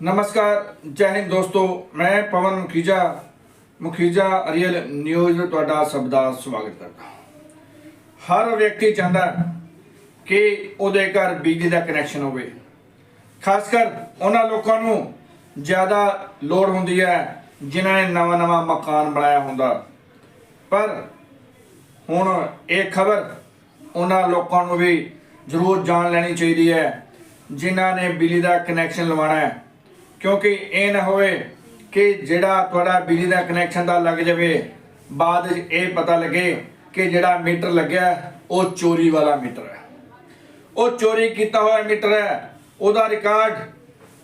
ਨਮਸਕਾਰ ਜੈ ਹਿੰਦ ਦੋਸਤੋ ਮੈਂ ਪਵਨ ਮੁਖੀਜਾ ਮੁਖੀਜਾ ਅਰੀਅਲ ਨਿਊਜ਼ ਵਿੱਚ ਤੁਹਾਡਾ ਸਭ ਦਾ ਸਵਾਗਤ ਕਰਦਾ ਹਰ ਵਿਅਕਤੀ ਚਾਹੁੰਦਾ ਕਿ ਉਹਦੇ ਘਰ ਬਿਜਲੀ ਦਾ ਕਨੈਕਸ਼ਨ ਹੋਵੇ ਖਾਸ ਕਰ ਉਹਨਾਂ ਲੋਕਾਂ ਨੂੰ ਜ਼ਿਆਦਾ ਲੋੜ ਹੁੰਦੀ ਹੈ ਜਿਨ੍ਹਾਂ ਨੇ ਨਵਾਂ ਨਵਾਂ ਮਕਾਨ ਬਣਾਇਆ ਹੁੰਦਾ ਪਰ ਹੁਣ ਇਹ ਖਬਰ ਉਹਨਾਂ ਲੋਕਾਂ ਨੂੰ ਵੀ ਜ਼ਰੂਰ ਜਾਣ ਲੈਣੀ ਚਾਹੀਦੀ ਹੈ ਜਿਨ੍ਹਾਂ ਨੇ ਬਿਜਲੀ ਦਾ ਕਨੈਕਸ਼ਨ ਲਵਾਉਣਾ ਹੈ ਕਿਉਂਕਿ ਇਹ ਨਾ ਹੋਵੇ ਕਿ ਜਿਹੜਾ ਤੁਹਾਡਾ ਬਿਜਲੀ ਦਾ ਕਨੈਕਸ਼ਨ ਦਾ ਲੱਗ ਜਾਵੇ, ਬਾਅਦ ਵਿੱਚ ਇਹ ਪਤਾ ਲੱਗੇ ਕਿ ਜਿਹੜਾ ਮੀਟਰ ਲੱਗਿਆ, ਉਹ ਚੋਰੀ ਵਾਲਾ ਮੀਟਰ ਹੈ। ਉਹ ਚੋਰੀ ਕੀਤਾ ਹੋਇਆ ਮੀਟਰ ਹੈ, ਉਹਦਾ ਰਿਕਾਰਡ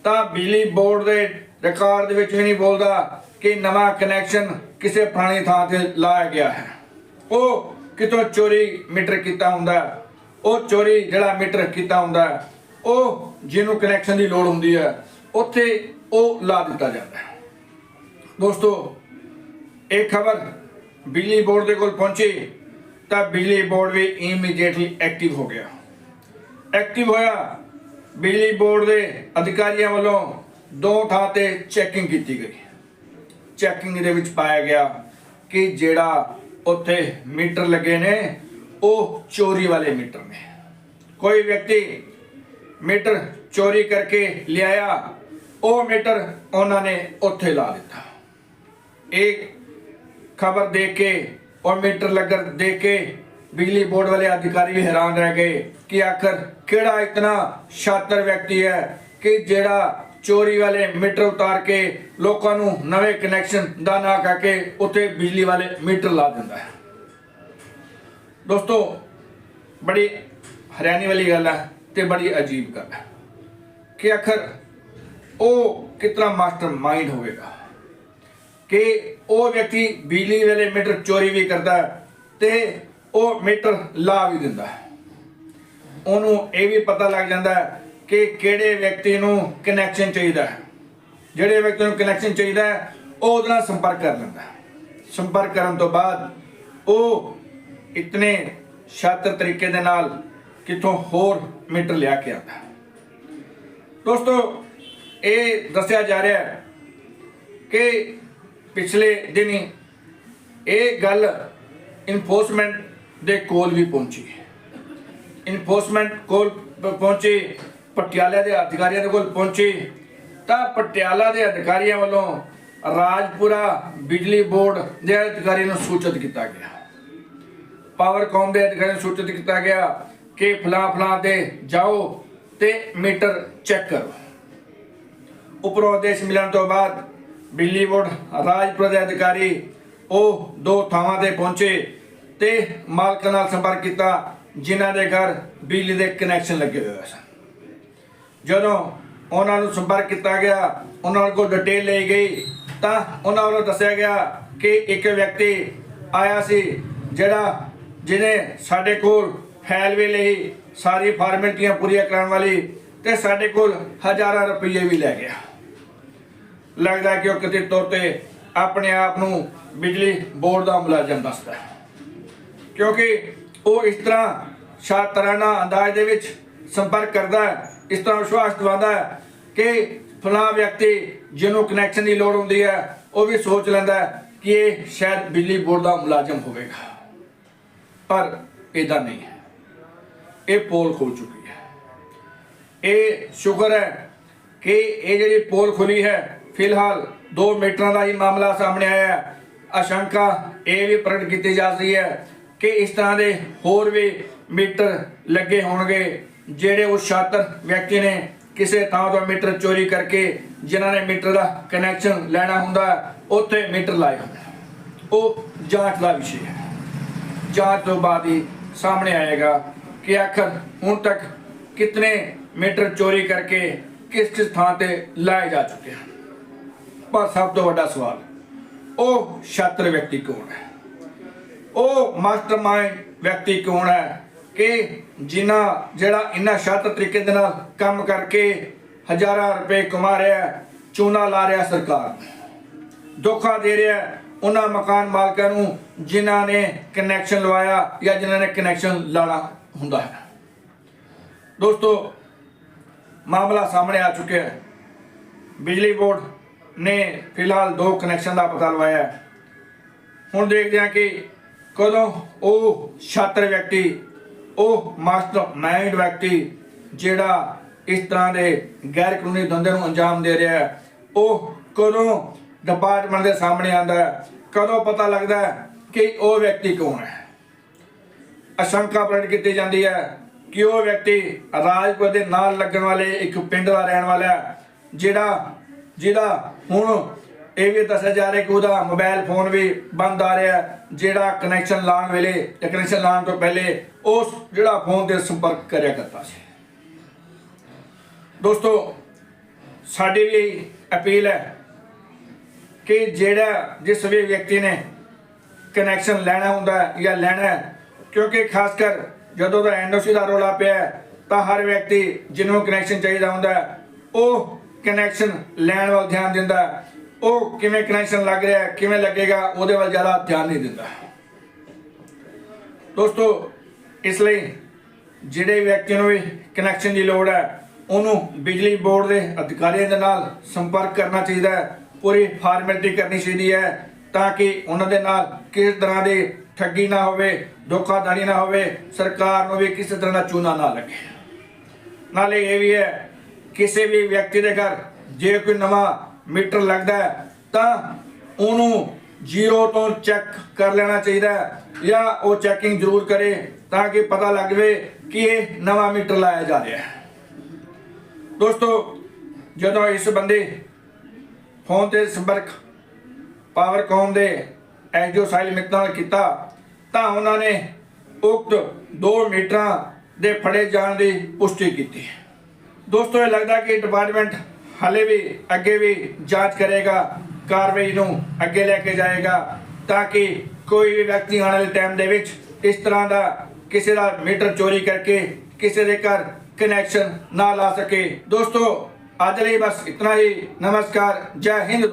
ਤਾਂ ਬਿਜਲੀ ਬੋਰਡ ਦੇ ਰਿਕਾਰਡ ਦੇ ਵਿੱਚ ਵੀ ਨਹੀਂ ਬੋਲਦਾ ਕਿ ਨਵਾਂ ਕਨੈਕਸ਼ਨ ਕਿਸੇ ਪੁਰਾਣੀ ਥਾਂ ਤੇ ਲਾਇਆ ਗਿਆ ਹੈ। ਉਹ ਕਿਤੋਂ ਚੋਰੀ ਮੀਟਰ ਕੀਤਾ ਹੁੰਦਾ ਉਹ ਚੋਰੀ ਜਿਹੜਾ ਮੀਟਰ ਕੀਤਾ ਹੁੰਦਾ ਉਹ ਜਿਹਨੂੰ ਕਨੈਕਸ਼ਨ ਦੀ ਲੋੜ ਹੁੰਦੀ ਹੈ ਉੱਥੇ ਉਹ ਲਾ ਦਿੱਤਾ ਜਾਂਦਾ ਹੈ। ਦੋਸਤੋ, ਇਹ ਖਬਰ ਬਿਜਲੀ ਬੋਰਡ ਦੇ ਕੋਲ ਪਹੁੰਚੀ ਤਾਂ ਬਿਜਲੀ ਬੋਰਡ ਵੀ ਇਮੀਡੀਏਟਲੀ ਐਕਟਿਵ ਹੋ ਗਿਆ। ਐਕਟਿਵ ਹੋਇਆ। ਬਿਜਲੀ ਬੋਰਡ ਦੇ ਅਧਿਕਾਰੀਆਂ ਵੱਲੋਂ ਦੋ ਥਾਂ ਤੇ ਚੈਕਿੰਗ ਕੀਤੀ ਗਈ। ਚੈਕਿੰਗ ਦੇ ਵਿੱਚ ਪਾਇਆ ਗਿਆ ਕਿ ਜਿਹੜਾ ਉੱਥੇ ਮੀਟਰ ਲੱਗੇ ਨੇ, ਉਹ ਚੋਰੀ ਵਾਲੇ ਮੀਟਰ ਨੇ। ਕੋਈ ਵਿਅਕਤੀ ਮੀਟਰ ਚੋਰੀ ਕਰਕੇ ਲਿਆਇਆ ਉਹ ਮੀਟਰ ਉਹਨਾਂ ਨੇ ਉੱਥੇ ਲਾ ਦਿੱਤਾ। ਇਹ ਖਬਰ ਦੇਖ ਕੇ, ਉਹ ਮੀਟਰ ਲੱਗਣ ਦੇਖ ਕੇ ਬਿਜਲੀ ਬੋਰਡ ਵਾਲੇ ਅਧਿਕਾਰੀ ਵੀ ਹੈਰਾਨ ਰਹਿ ਗਏ ਕਿ ਆਖਰ ਕਿਹੜਾ ਇਤਨਾ ਸ਼ਾਤਰ ਵਿਅਕਤੀ ਹੈ ਕਿ ਜਿਹੜਾ ਚੋਰੀ ਵਾਲੇ ਮੀਟਰ ਉਤਾਰ ਕੇ ਲੋਕਾਂ ਨੂੰ ਨਵੇਂ ਕਨੈਕਸ਼ਨ ਦਾ ਨਾ ਕਰਕੇ ਉੱਥੇ ਬਿਜਲੀ ਵਾਲੇ ਮੀਟਰ ਲਾ ਦਿੰਦਾ ਹੈ। ਦੋਸਤੋ, ਬੜੀ ਹੈਰਾਨੀ ਵਾਲੀ ਗੱਲ ਹੈ ਤੇ ਬੜੀ ਅਜੀਬ ਗੱਲ ਹੈ ਕਿ ਆਖਰ ਉਹ ਕਿਤਨਾ ਮਾਸਟਰ ਮਾਈਂਡ ਹੋਵੇਗਾ ਕਿ ਉਹ ਵਿਅਕਤੀ ਬਿਜਲੀ ਵਾਲੇ ਮੀਟਰ ਚੋਰੀ ਵੀ ਕਰਦਾ ਹੈ ਤੇ ਉਹ ਮੀਟਰ ਲਾ ਵੀ ਦਿੰਦਾ ਉਹਨੂੰ ਇਹ ਵੀ ਪਤਾ ਲੱਗ ਜਾਂਦਾ ਕਿ ਕਿਹੜੇ ਵਿਅਕਤੀ ਨੂੰ ਕਨੈਕਸ਼ਨ ਚਾਹੀਦਾ ਹੈ। ਜਿਹੜੇ ਵਿਅਕਤੀ ਨੂੰ ਕਨੈਕਸ਼ਨ ਚਾਹੀਦਾ ਹੈ, ਉਹ ਉਹਦੇ ਨਾਲ ਸੰਪਰਕ ਕਰ ਲੈਂਦਾ ਸੰਪਰਕ ਕਰਨ ਤੋਂ ਬਾਅਦ ਉਹ ਇਤਨੇ ਸ਼ਾਤਰ ਤਰੀਕੇ ਦੇ ਨਾਲ ਕਿਥੋਂ ਹੋਰ ਮੀਟਰ ਲਿਆ ਕੇ ਆਉਂਦਾ ਦੋਸਤੋ ਇਹ ਦੱਸਿਆ ਜਾ ਰਿਹਾ ਹੈ ਕਿ ਪਿਛਲੇ ਦਿਨੀ ਇਹ ਗੱਲ ਇਨਫੋਰਸਮੈਂਟ ਦੇ ਕੋਲ ਵੀ ਪਹੁੰਚੀ। ਇਨਫੋਰਸਮੈਂਟ ਕੋਲ ਪ- ਪਹੁੰਚੀ ਪਟਿਆਲਾ ਦੇ ਅਧਿਕਾਰੀਆਂ ਦੇ ਕੋਲ ਪਹੁੰਚੀ। ਤਾਂ ਪਟਿਆਲਾ ਦੇ ਅਧਿਕਾਰੀਆਂ ਵੱਲੋਂ ਰਾਜਪੁਰਾ ਬਿਜਲੀ ਬੋਰਡ ਦੇ ਅਧਿਕਾਰੀ ਨੂੰ ਸੂਚਿਤ ਕੀਤਾ ਗਿਆ। ਪਾਵਰਕੌਮ ਦੇ ਅਧਿਕਾਰੀ ਨੂੰ ਸੂਚਿਤ ਕੀਤਾ ਗਿਆ ਕਿ ਫਲਾਂ ਫਲਾਂ ਤੇ ਜਾਓ ਤੇ ਮੀਟਰ ਚੈੱਕ ਕਰੋ। ਉਪਰੋਂ ਆਦੇਸ਼ ਮਿਲਣ ਤੋਂ ਬਾਅਦ ਬਿਜਲੀ ਬੋਰਡ ਰਾਜਪੁਰ ਦੇ ਅਧਿਕਾਰੀ ਉਹ ਦੋ ਥਾਵਾਂ ਤੇ ਪਹੁੰਚੇ ਤੇ ਮਾਲਕਾਂ ਨਾਲ ਸੰਪਰਕ ਕੀਤਾ, ਜਿਨ੍ਹਾਂ ਦੇ ਘਰ ਬਿਜਲੀ ਦੇ ਕਨੈਕਸ਼ਨ ਲੱਗੇ ਹੋਏ ਸਨ। ਜਦੋਂ ਉਹਨਾਂ ਨੂੰ ਸੰਪਰਕ ਕੀਤਾ ਗਿਆ, ਉਹਨਾਂ ਕੋਲ ਡਿਟੇਲ ਲਈ ਗਈ, ਤਾਂ ਉਹਨਾਂ ਵੱਲੋਂ ਦੱਸਿਆ ਗਿਆ ਕਿ ਇੱਕ ਵਿਅਕਤੀ ਆਇਆ ਸੀ, ਜਿਹੜਾ ਜਿਹਨੇ ਸਾਡੇ ਕੋਲ ਫਾਈਲ ਲਈ ਸਾਰੀ ਫਾਰਮੈਲਟੀਆਂ ਪੂਰੀਆਂ ਕਰਨ ਵਾਲੀ ਤੇ ਸਾਡੇ ਕੋਲ ਹਜ਼ਾਰਾਂ ਰੁਪਏ ਵੀ ਲੈ ਗਿਆ। ਲੱਗਦਾ ਕਿ ਉਹ ਕਿਤੇ ਤੌਰ ਤੇ ਆਪਣੇ ਆਪ ਨੂੰ ਬਿਜਲੀ ਬੋਰਡ ਦਾ ਮੁਲਾਜ਼ਮ ਦੱਸਦਾ ਹੈ। ਕਿਉਂਕਿ ਉਹ ਇਸ ਤਰ੍ਹਾਂ ਸ਼ਾਤਰਾਨਾ ਅੰਦਾਜ਼ ਦੇ ਵਿੱਚ ਸੰਪਰਕ ਕਰਦਾ ਹੈ, ਇਸ ਤਰ੍ਹਾਂ ਵਿਸ਼ਵਾਸ ਦਿਵਾਉਂਦਾ ਹੈ ਕਿ ਫਲਾ ਵਿਅਕਤੀ ਜਿਹਨੂੰ ਕਨੈਕਸ਼ਨ ਦੀ ਲੋੜ ਹੁੰਦੀ ਹੈ, ਉਹ ਵੀ ਸੋਚ ਲੈਂਦਾ ਹੈ ਕਿ ਇਹ ਸ਼ਾਇਦ ਬਿਜਲੀ ਬੋਰਡ ਦਾ ਮੁਲਾਜ਼ਮ ਹੋਵੇਗਾ। ਪਰ ਇਦਾਂ ਨਹੀਂ ਹੈ। ਇਹ ਪੋਲ ਖੁੱਲ ਚੁੱਕੀ ਹੈ। ਇਹ ਸ਼ੁਕਰ ਹੈ ਕਿ ਇਹ ਜਿਹੜੀ ਪੋਲ ਖੁੱਲੀ ਹੈ ਫਿਲਹਾਲ 2 ਮੀਟਰਾਂ ਦਾ ਹੀ ਮਾਮਲਾ ਸਾਹਮਣੇ ਆਇਆ ਹੈ। ਆਸ਼ੰਕਾ ਇਹ ਵੀ ਪ੍ਰਗਟ ਕੀਤੀ ਜਾ ਰਹੀ ਹੈ ਕਿ ਇਸ ਤਰ੍ਹਾਂ ਦੇ ਹੋਰ ਵੀ ਮੀਟਰ ਲੱਗੇ ਹੋਣਗੇ, ਜਿਹੜੇ ਉਹ ਸ਼ਾਤਰ ਵਿਅਕਤੀ ਨੇ ਕਿਸੇ ਥਾਂ ਤੋਂ ਮੀਟਰ ਚੋਰੀ ਕਰਕੇ ਜਿਨ੍ਹਾਂ ਨੇ ਮੀਟਰ ਦਾ ਕਨੈਕਸ਼ਨ ਲੈਣਾ ਹੁੰਦਾ ਉੱਥੇ ਮੀਟਰ ਲਾਏ ਹੁੰਦੇ ਉਹ ਜਾਂਚ ਦਾ ਵਿਸ਼ੇ ਹੈ। ਜਾਂਚ ਤੋਂ ਬਾਅਦ ਹੀ ਸਾਹਮਣੇ ਆਏਗਾ ਕਿ ਆਖਰ ਹੁਣ ਤੱਕ ਕਿਤਨੇ ਮੀਟਰ ਚੋਰੀ ਕਰਕੇ ਕਿਸ ਕਿਸ ਥਾਂ ਤੇ ਲਾਏ ਜਾ ਚੁੱਕੇ ਹਨ। ਪਰ ਸਭ ਤੋਂ ਵੱਡਾ ਸਵਾਲ ਉਹ ਛਾਤਰ ਵਿਅਕਤੀ ਕੌਣ ਹੈ? ਉਹ ਮਾਸਟਰਮਾਈਂਡ ਵਿਅਕਤੀ ਕੌਣ ਹੈ ਕਿ ਜਿਨ੍ਹਾਂ ਜਿਹੜਾ ਇੰਨਾ ਸ਼ਾਤਰ ਤਰੀਕੇ ਦੇ ਨਾਲ ਕੰਮ ਕਰਕੇ ਹਜ਼ਾਰਾਂ ਰੁਪਏ ਕਮਾ ਰਿਹਾ ਹੈ, ਚੂਨਾ ਲਾ ਰਿਹਾ ਸਰਕਾਰ ਨੂੰ। ਧੋਖਾ ਦੇ ਰਿਹਾ ਉਹਨਾਂ ਮਕਾਨ ਮਾਲਕਾਂ ਨੂੰ ਜਿਨ੍ਹਾਂ ਨੇ ਕਨੈਕਸ਼ਨ ਲਵਾਇਆ ਜਾਂ ਜਿਨ੍ਹਾਂ ਨੇ ਕਨੈਕਸ਼ਨ ਲਾਣਾ ਹੁੰਦਾ ਹੈ। ਦੋਸਤੋ ਮਾਮਲਾ ਸਾਹਮਣੇ ਆ ਚੁੱਕਿਆ ਹੈ। ਬਿਜਲੀ ਬੋਰਡ ਨੇ ਫਿਲਹਾਲ ਦੋ ਕਨੈਕਸ਼ਨ ਦਾ ਪਤਾ ਲਵਾਇਆ ਹੁਣ ਦੇਖਦੇ ਹਾਂ ਕਿ ਕਦੋਂ ਉਹ ਛਾਤਰ ਵਿਅਕਤੀ, ਉਹ ਮਾਸਟਰ ਮਾਈਂਡ ਵਿਅਕਤੀ ਜਿਹੜਾ ਇਸ ਤਰ੍ਹਾਂ ਦੇ ਗੈਰ ਕਾਨੂੰਨੀ ਧੰਦੇ ਨੂੰ ਅੰਜਾਮ ਦੇ ਰਿਹਾ ਹੈ, ਉਹ ਕਦੋਂ ਡਿਪਾਰਟਮੈਂਟ ਦੇ ਸਾਹਮਣੇ ਆਂਦਾ ਹੈ, ਕਦੋਂ ਪਤਾ ਲੱਗਦਾ ਹੈ ਕਿ ਉਹ ਵਿਅਕਤੀ ਕੌਣ ਹੈ। ਅਸ਼ੰਕਾ ਪ੍ਰਗਟ ਕੀਤੀ ਜਾਂਦੀ ਹੈ ਕਿ ਉਹ ਵਿਅਕਤੀ ਰਾਜਪੁਰ ਦੇ ਨਾਲ ਲੱਗਣ ਵਾਲੇ ਇੱਕ ਪਿੰਡ ਦਾ ਰਹਿਣ ਵਾਲਾ ਹੈ, ਜਿਹੜਾ ਜਿਹਦਾ ਹੁਣ ਇਹ ਵੀ ਦੱਸਿਆ ਜਾ ਰਿਹਾ ਕਿ ਉਹਦਾ ਮੋਬਾਈਲ ਫੋਨ ਵੀ ਬੰਦ ਆ ਰਿਹਾ ਜਿਹੜਾ ਕਨੈਕਸ਼ਨ ਲਾਉਣ ਵੇਲੇ ਜਾਂ ਕਨੈਕਸ਼ਨ ਲਾਉਣ ਤੋਂ ਪਹਿਲੇ ਉਸ ਜਿਹੜਾ ਫੋਨ ਤੇ ਸੰਪਰਕ ਕਰਿਆ ਕਰਦਾ ਸੀ। ਦੋਸਤੋ, ਸਾਡੀ ਵੀ ਅਪੀਲ ਹੈ ਕਿ ਜਿਹੜਾ ਜਿਸ ਵੀ ਵਿਅਕਤੀ ਨੇ ਕਨੈਕਸ਼ਨ ਲੈਣਾ ਹੁੰਦਾ ਜਾਂ ਲੈਣਾ ਕਿਉਂਕਿ ਖਾਸ ਕਰ ਜਦੋਂ ਦਾ ਐਨਓਸੀ ਦਾ ਰੋਲਾ ਪਿਆ ਤਾਂ ਹਰ ਵਿਅਕਤੀ ਜਿਹਨੂੰ ਕਨੈਕਸ਼ਨ ਚਾਹੀਦਾ ਹੁੰਦਾ ਉਹ ਕਨੈਕਸ਼ਨ ਲੈਣ ਵੱਲ ਧਿਆਨ ਦਿੰਦਾ ਉਹ ਕਿਵੇਂ ਕਨੈਕਸ਼ਨ ਲੱਗ ਰਿਹਾ ਕਿਵੇਂ ਲੱਗੇਗਾ, ਉਹਦੇ ਵੱਲ ਜ਼ਿਆਦਾ ਧਿਆਨ ਨਹੀਂ ਦਿੰਦਾ। ਦੋਸਤੋ, ਇਸ ਲਈ ਜਿਹੜੇ ਵਿਅਕਤੀ ਨੂੰ ਵੀ ਕਨੈਕਸ਼ਨ ਦੀ ਲੋੜ ਹੈ, ਉਹਨੂੰ ਬਿਜਲੀ ਬੋਰਡ ਦੇ ਅਧਿਕਾਰੀਆਂ ਦੇ ਨਾਲ ਸੰਪਰਕ ਕਰਨਾ ਚਾਹੀਦਾ ਹੈ। ਪੂਰੀ ਫਾਰਮੈਲਿਟੀ ਕਰਨੀ ਚਾਹੀਦੀ ਹੈ, ਤਾਂ ਕਿ ਉਹਨਾਂ ਦੇ ਨਾਲ ਕਿਸੇ ਤਰ੍ਹਾਂ ਦੀ ਠੱਗੀ ਨਾ ਹੋਵੇ, ਧੋਖਾਧੜੀ ਨਾ ਹੋਵੇ, ਸਰਕਾਰ ਨੂੰ ਵੀ ਕਿਸੇ ਤਰ੍ਹਾਂ ਦਾ ਚੂਨਾ ਨਾ ਲੱਗੇ। ਨਾਲੇ ਇਹ ਵੀ ਹੈ ਕਿਸੇ ਵੀ ਵਿਅਕਤੀ ਦੇ ਘਰ ਜੇ ਕੋਈ ਨਵਾਂ ਮੀਟਰ ਲੱਗਦਾ ਹੈ, ਤਾਂ ਉਹਨੂੰ ਜ਼ੀਰੋ ਤੋਂ ਚੈੱਕ ਕਰ ਲੈਣਾ ਚਾਹੀਦਾ ਜਾਂ ਉਹ ਚੈਕਿੰਗ ਜ਼ਰੂਰ ਕਰੇ ਤਾਂ ਕਿ ਪਤਾ ਲੱਗ ਜਾਵੇ ਕਿ ਇਹ ਨਵਾਂ ਮੀਟਰ ਲਾਇਆ ਜਾ ਰਿਹਾ ਹੈ। ਦੋਸਤੋ, ਜਦੋਂ ਇਸ ਬੰਦੇ ਫੋਨ ਤੇ ਸੰਪਰਕ ਪਾਵਰਕੌਮ ਦੇ ਐਜੋ ਸਾਈਲ ਮਿੱਤਰਾਂ ਨਾਲ ਕੀਤਾ, ਤਾਂ ਉਹਨਾਂ ਨੇ ਉਕਤ 2 ਮੀਟਰਾਂ ਦੇ ਫੜੇ ਜਾਣ ਦੀ ਪੁਸ਼ਟੀ ਕੀਤੀ ਦੋਸਤੋ, ਇਹ ਲੱਗਦਾ ਕਿ ਡਿਪਾਰਟਮੈਂਟ ਹਾਲੇ ਵੀ ਅੱਗੇ ਵੀ ਜਾਂਚ ਕਰੇਗਾ, ਕਾਰਵਾਈ ਨੂੰ ਅੱਗੇ ਲੈ ਕੇ ਜਾਏਗਾ, ਤਾਂ ਕਿ ਕੋਈ ਵੀ ਵਿਅਕਤੀ ਆਉਣ ਵਾਲੇ ਟਾਈਮ ਦੇ ਵਿੱਚ ਇਸ ਤਰ੍ਹਾਂ ਦਾ ਕਿਸੇ ਦਾ ਮੀਟਰ ਚੋਰੀ ਕਰਕੇ ਕਿਸੇ ਦੇ ਘਰ ਕਨੈਕਸ਼ਨ ਨਾ ਲਾ ਸਕੇ। ਦੋਸਤੋ, ਅੱਜ ਲਈ ਬਸ ਇਤਨਾ ਹੀ। ਨਮਸਕਾਰ। ਜੈ ਹਿੰਦ।